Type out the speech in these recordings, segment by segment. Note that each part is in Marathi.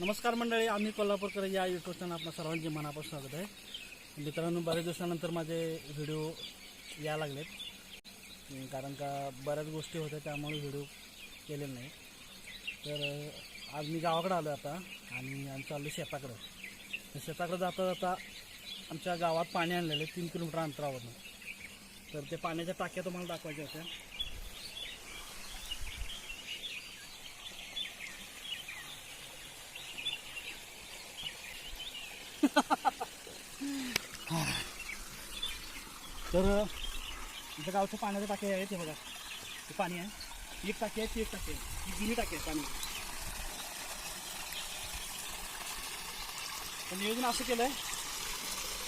नमस्कार मंडळी आम्ही कोल्हापूरकर या युट्यूब चॅनल आपल्या सर्वांचे मनापासून स्वागत आहे. मित्रांनो बऱ्याच दिवसानंतर माझे व्हिडिओ या लागलेत. कारण का बऱ्याच गोष्टी होत्या त्यामुळे व्हिडिओ केले नाही. तर आज मी गावाकडे आलो आता आणि आम्ही चाललो शेताकडं. तर जाता जाता आमच्या गावात पाणी आणलेलं आहे तीन किलोमीटर अंतरावरनं. तर ते पाण्याच्या टाक्या तुम्हाला दाखवायच्या होत्या. तर इथं गावचं पाण्याच्या टाक्या आहे ते बघा. ते पाणी आहे. एक टाकी आहे ती एक टाकी आहे. ही जुनी टाकी आहे पाणी. तर नियोजन असं केलं आहे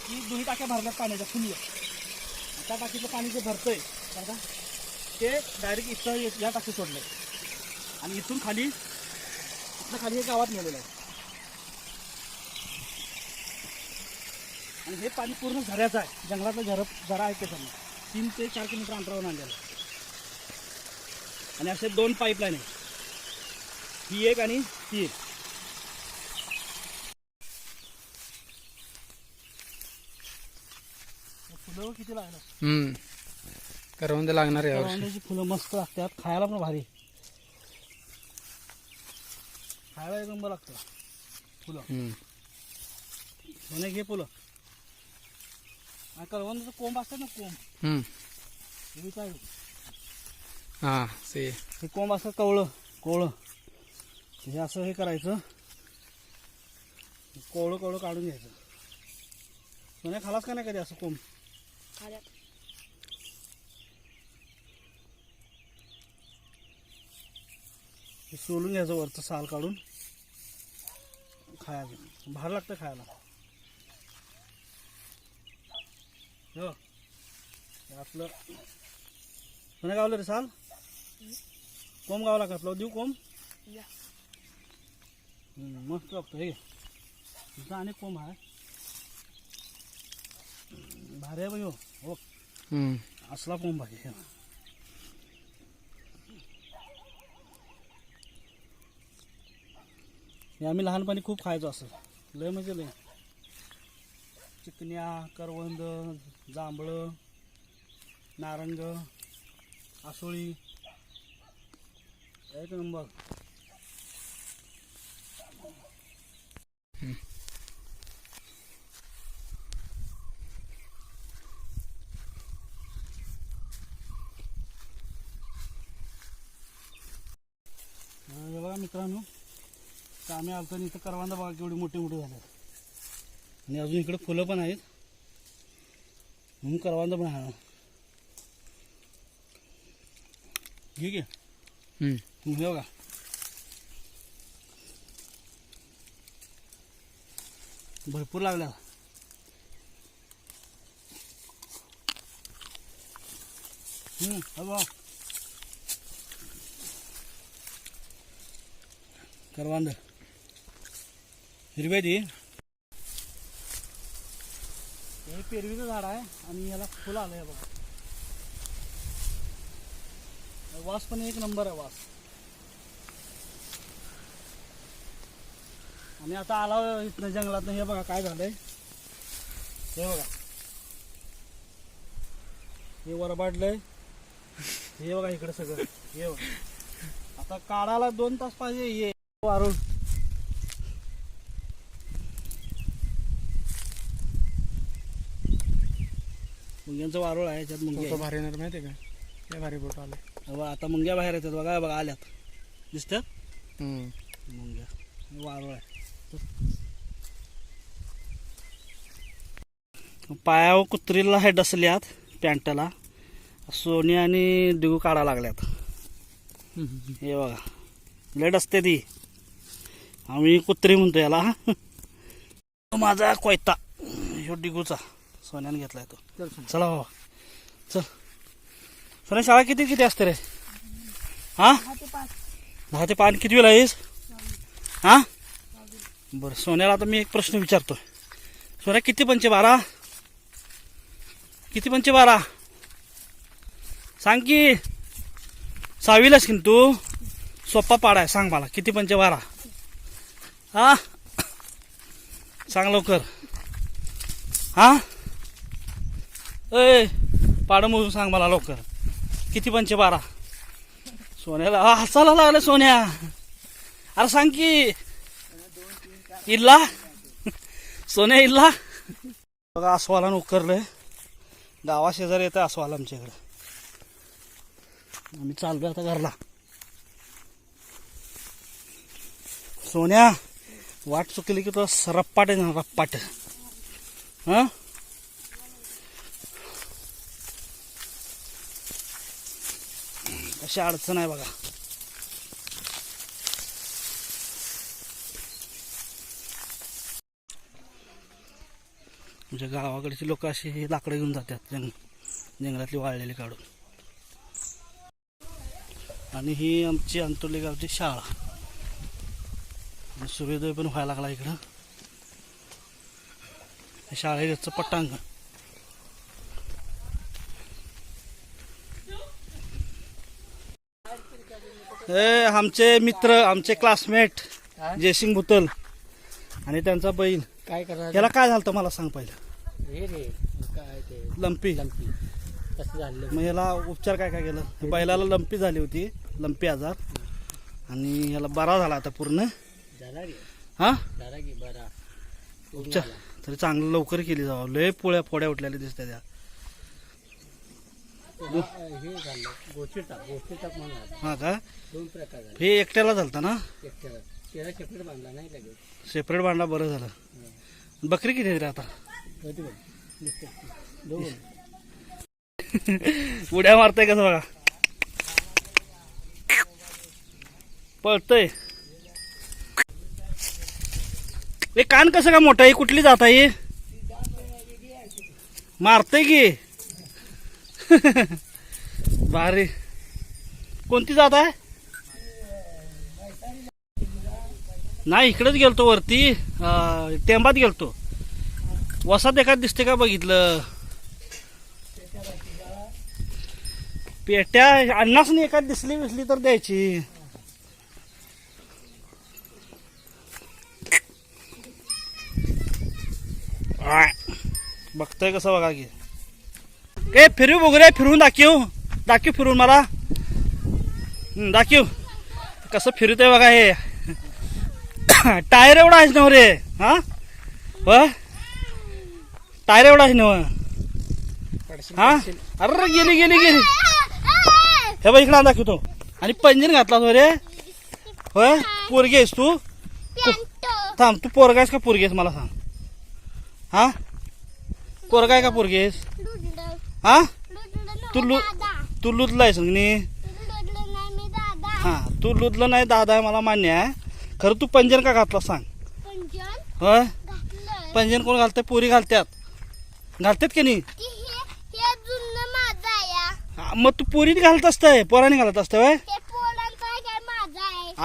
की दोन्ही टाक्या भरल्यात पाण्याच्या फुल्ल त्या टाकीचं पाणी जे भरतं आहे बघा ते डायरेक्ट इथं ये- या टाकी सोडलं आहे आणि इथून खाली इथं खाली हे गावात नेलेलं आहे. आणि हे पाणी पूर्ण झऱ्याचं आहे. जंगलातलं झर झरा आहे त्याच्यानं तीन ते चार किलोमीटर अंतरावर आणलेलं आणि असे दोन पाईपलाईन आहे ही एक आणि ती एक. फुलं किती लागणार. हम्म. करवंद लागणार आहे फुलं मस्त लागतात. खायला पण भारी. खायला एक नंबर लागतं. फुलं. हम्म. म्हणे घे फुलं. आणि करवंदाचं कोंब असतात ना कोंब. हम्म. हे काय? हा से हे कोंब असं कवळं कोवळं हे असं हे करायचं. कोवळं कोवळं काढून घ्यायचं. म्हणे खालास का नाही कधी असं कोंब? हे सोलून घ्यायचं वरचं साल काढून. खायचं भार लागतं खायला. हो. हे आपलं म्हणे गावलं रे साल कोंब गावला का आपलं? देऊ कोंब मस्त लागतं हे. आणि कोंब आहे. भारी आहे बाई हो. हो. असला कोंब आहे हे. हे आम्ही लहानपणी खूप खायचो असं. लय म्हणजे लय चिकन्या करवंद जांभळं नारंग आसोळी. एक नंबर. बघा मित्रांनो तर आम्ही आलतो इथं करवांदा बघा केवढी मोठी मोठी झाली आणि अजून इकडे फुलं पण आहेत. म्हणून करवांदा पण आहे. घे घे. हम्म. हे बघा. भरपूर लागल्या हे करवांद. हिरव्या ती हे पेरवीचं झाड आहे आणि याला फुलं आलं आहे बघा. वास पण एक नंबर आहे वास. आणि आता आला इथनं जंगलात हे बघा काय झालंय. हे बघा. हे वरबाडलंय हे बघा इकडे सगळं. हे बघा. आता काढायला दोन तास पाहिजे हे वारून. मुंग्यांचं वारुळ आहे याच्यात मुंग्या भारी येणार माहिती आहे का? लय भारी फोटो आले. आहे. आता मुंग्या बाहेर येतात बघा बघा आल्यात. दिसतात? मुंग्या. वारुळ आहे. पायावर कुत्रीला हे डसल्यात पॅन्टला. सोनी आणि डिगू काढा लागल्यात. हे बघा. लेट असते ती. आम्ही कुत्री म्हणतो याला. तो माझा कोयता. ह्यो डिगूचा सोन्याने घेतलाय तो. चला बाबा. चल. सोन्या शाळा किती किती असते रे? हा? दहा ते पाच. किती वेळा येईस हा? बरं सोन्याला आता मी एक प्रश्न विचारतो सोन्या किती पंचे बारा? किती पंचे बारा? सांग की. सहावीलाच की तू? सोप्पा पाडा आहे सांग मला. किती पंचे बारा? हा? सांग लवकर. हा? ए पाडं मोजून सांग मला लवकर. किती पंचे बारा? सोन्याला हा, हसायला लागलं सोन्या. अरे सांग की. इल्ला? सोन्या इल्ला? बघा अस्वाला उकरलंय. गावा शेजारी येतं अस्वाल आमच्याकडे. आम्ही चाललो आता घरला. सोन्या वाट चुकली की तो रप्पाट आहे ना रप्पाट. हा? अशी अडचण आहे बघा. म्हणजे गावाकडची लोक अशी लाकडं घेऊन जातात जंग जंगलातली वाळलेली काढून. आणि ही आमची अंतोली गावची शाळा. सूर्योदय पण व्हायला लागला इकडं. शाळेचं पट्टांगण हे आमचे मित्र आमचे क्लासमेट? जयसिंग भुतल आणि त्यांचा बैल काय करायचं? याला काय झालं मला सांग पहिलं. हे रे काय ते? लंपी. लंपी. कसं झालं? मग याला उपचार काय काय केलं? बैलाला लंपी झाली होती लंपी आजार. आणि याला बरा झाला आता पूर्ण. झाला रे. हा? झाला की बरा. उपचार. तरी चांगलं लवकर केली जावं. लय पोळ्या फोड्या उठलेल्या दिसत्या त्या. हे झालं. टाक टाक हा का? दोन प्रकार झाले. हे एकट्याला झालता ना? एकट्याला. त्याला सेपरेट बांधला नाही लगेच सेपरेट बांधला बरं झालं. बकरी किती आहे रे आता? बघ. दोन. उड्या मारताय कसं बघा? पळतय. कान कसं का मोठं आहे? कुठली जात आहे? मारतय की? भारी. कोणती जात आहे? नाही इकडेच गेलतो वरती. टेंबात गेलतो. वसात एखाद दिसते का बघितलं? पेट्या अन्नाच नाही एखाद दिसली बिसली तर द्यायची. आय. बघतोय कसं बघा की. ए फिरू वगैरे फिरून दाखव. दाखव फिरून मला. हं, दाखव. कसं आहे बघा हे. टायर एवढा आहेस नव रे? हा? व? टायर एवढा आहे नव हा? अरे गेली गेली गेली. हे बघ इकडे दाखवतो आणि पंजीर घातला तो रे. होय पोरगी आहेस तू? थांब तू पोरगा आहेस का पोरगी आहेस? मला सांग. हा? पोरगा आहे का पोरगी आहेस? हा? तू लु तू आहेस नी हा तू लुदलं नाही दादा आहे मला मान्य आहे. खरं तू पंजन का घातला सांग? होय? पंजन कोण घालतंय? पोरी घालत्यात. घालतात की नाही? हा, मग तू पोरीत घालत असतंय पोराने घालत असतंय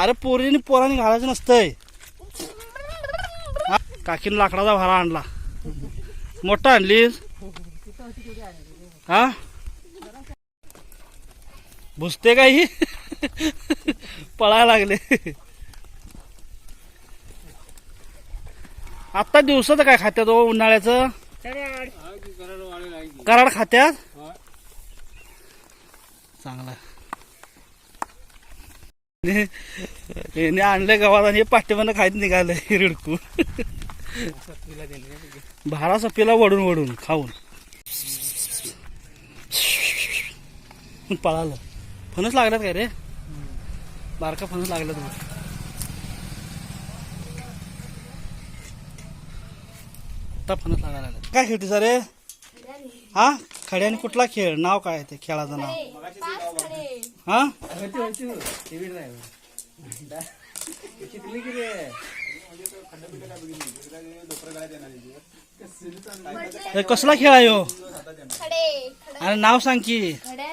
अरे पोरीने पोराने घालायचं नसतंय. काकीनं लाकडाचा भारा आणला. मोठा आणलीस? हा? भुसते काही पळायला लागले. आत्ता दिवसाचं काय खात्यात हो उन्हाळ्याचं? कराड खात्यात? चांगला. याने आणले गावात आणि हे पाठीमानं खायत निघालं रिडकू. भारा सपीला वडून वडून खाऊन. पळालं. फणस लागलात काय रे? बारका फणस लागला तुम्हाला आता फणस लागायला लागला काय खेळते सर रे? हा? खड्याने कुठला खेळ? नाव काय ते खेळाचं नाव? हा? हे कसला खेळ आहे हो? आणि नाव सांग की.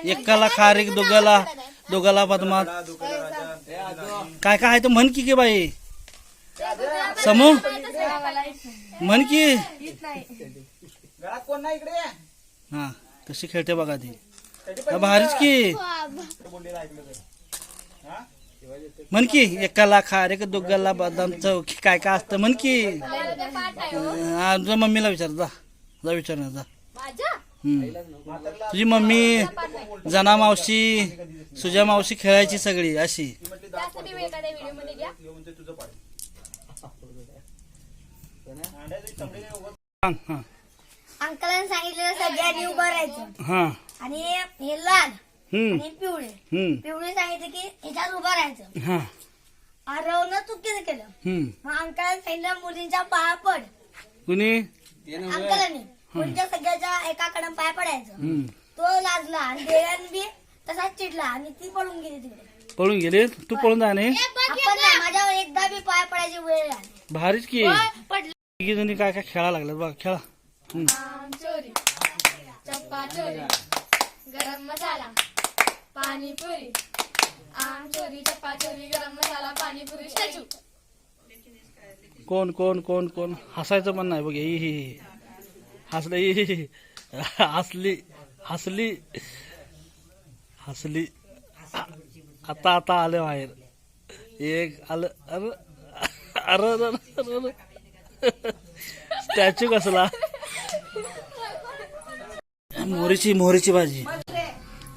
एकाला खारीक दोघाला दोघाला बदमात काय काय आहे तर म्हण की की बाई. समू? म्हण की. हा कशी खेळते बघा ती. भारीच की. म्हण की एकाला खार एक दोघाला बदाम चौकी काय काय असतं म्हण की. मम्मीला विचार जा. जा विचार ना जा. तुझी मम्मी जना मावशी सुजा मावशी खेळायची सगळी अशी. हा. अंकलांनी सांगितलेलं सगळ्यांनी उभं राहायचं. हा. आणि हे लाल. आणि पिवळे. पिवळे सांगितलं की ह्याच्यात उभं राहायचं. हा. आरवनं चुकीचं केलं? मग अंकलांनी सांगितलं मुलींच्या पाया पड. कुणी? अंकलांनी. मुलींच्या सगळ्याच्या एकाकडे पाय पडायचं. तो लाजला आणि देवान बी तसाच चिडला आणि ती पळून गेली तिकडे. पळून गेले? तू पळून जाणे माझ्यावर एकदा बी पाय पडायची वेळ आली. भारीच की. पडली. तिघी जणी काय काय खेळायला लागल्यात बघा खेळा. चोरी. चप्पा चोरी. गरम मसाला. पाणीपुरी. आम चोरी चप्पा चोरी गरम मसाला पाणीपुरी स्टॅच्यू कोण कोण कोण कोण? हसायचं पण नाही बघ ही ही ही. हसलं ही हसली हसली. हसली. आता आता आले बाहेर. एक आलं अरे अरे अरे, अरे, अरे. स्टॅच्यू कसला? मोहरीची मोहरीची भाजी.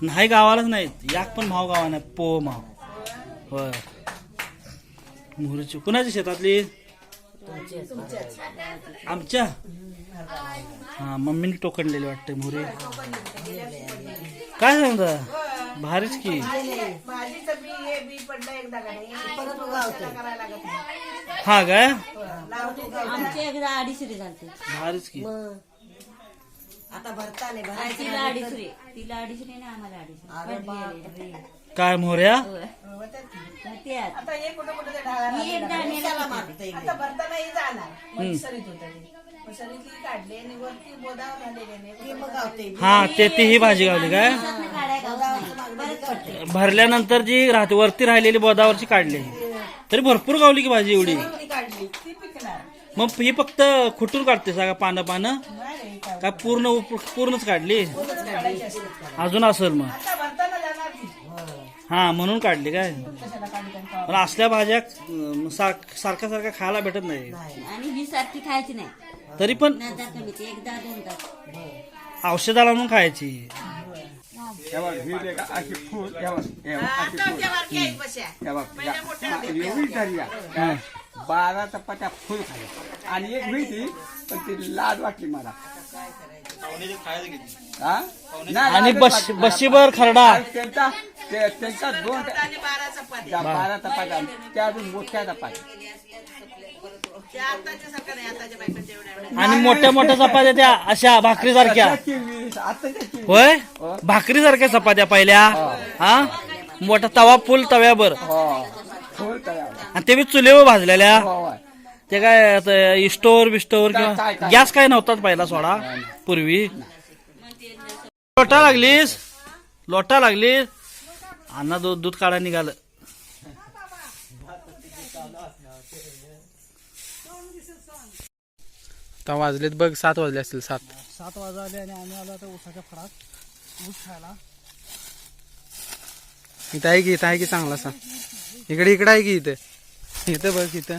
नाही गावालाच नाही. याक पण भाव गावा नाही. पो माव. होय. मोहरीची कुणाच्या शेतातली? आमच्या? हा मम्मीने टोकणलेली वाटते मोहरी काय सांगता? भारीच की. हे काय भारीच की. आता भरता नाही भरायचं तिला अडीचशे. तिला अडीचशे नाही आम्हाला अडीचशे. काय त्यात आता हे कुठं कुठं ते ढाळाला जाणार. होतं ते. काढली आणि वरती झालेले गावते. हा ते ती ही भाजी गावली काय? काढाय बरंच पडते भरल्यानंतर जी राहते वरती राहिलेली बोदावरची काढली. तरी भरपूर गावली की भाजी एवढी. ती काढली. ती पिकणार. मग ही फक्त खुटून काढते सगळं पानं पानं रे, काय पूर्ण उप- पूर्णच काढली. अजून असेल मग हा म्हणून काढली काय पण असल्या भाज्या अं, सारख- सारख्या सारख्या खायला भेटत नाही आणि ही सारखी खायची नाही तरी पण नंतर कमी ते एकदा दोन तास औषधाला म्हणून खायची हे बघ, ही लेका अशी फूल हे बघ, हे बघ, अशी फूल. बारकी आहेत बश्या. हे बघ, या- एवढी झाली या. बारा चपात्या फुल खाल्या आणि एक होती पण ती लाज वाटली मला हा? नाही, आणि बस. बशीभर खरडा. आणि त्यांचा ते- त्यांचा दोन आणि बारा चपात्या. त्या बारा चपात्या. त्या अजून मोठ्या चपात्या. त्या आताच्या सारख्या नाही आताच्या बायकांच्या एवढ्या एवढ्या. आणि मोठ्या मोठ्या चपात्या त्या अशा भाकरी सारख्या. आताची वीस, आताची वीस. होय? भाकरी सारख्या चपात्या पहिल्या. हा. मोठा तवा फुल तव्यावर हो. फुल तयार आणि ते बी चुलीवर भाजलेल्या. हो होय. ते काय आता इस्टोवर बिस्टोवर काय- किंवा? गॅस काय नव्हताच पहिला सोडा पूर्वी. लोटा लागलीस. लोटा लागलीस. अण्णा दूध दूध काढा निघालं. आता वाजलेत बघ सात वाजले असतील सात. सात वाजले आणि आम्ही आलो आता उसाच्या फळात ऊस खायला. इथं आहे की इथं आहे की चांगला असा? इकडे इकडे आहे की इथं? इथं बघ इथं.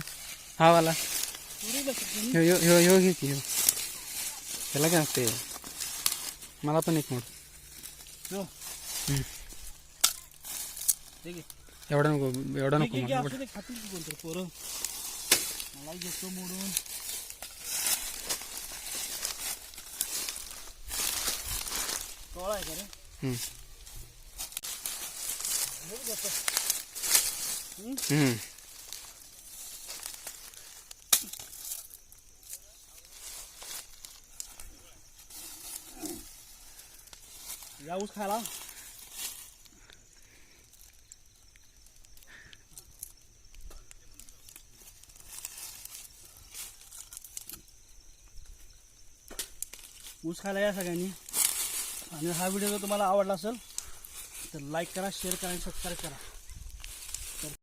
हा वाला. ह्यो ह्यो ह्यो ह्यो घे की ह्यो त्याला काय असते मला पण एक हो. आहे. एवढा नको एवढा नको पोरं? मला घेतो मोडून. कवळा आहे का रे? हम्म. हम्म. या ऊस खायला ऊस खायला या सगळ्यांनी आणि हा व्हिडिओ जर तुम्हाला आवडला असेल तर लाईक करा शेअर करा आणि सबस्क्राईब करा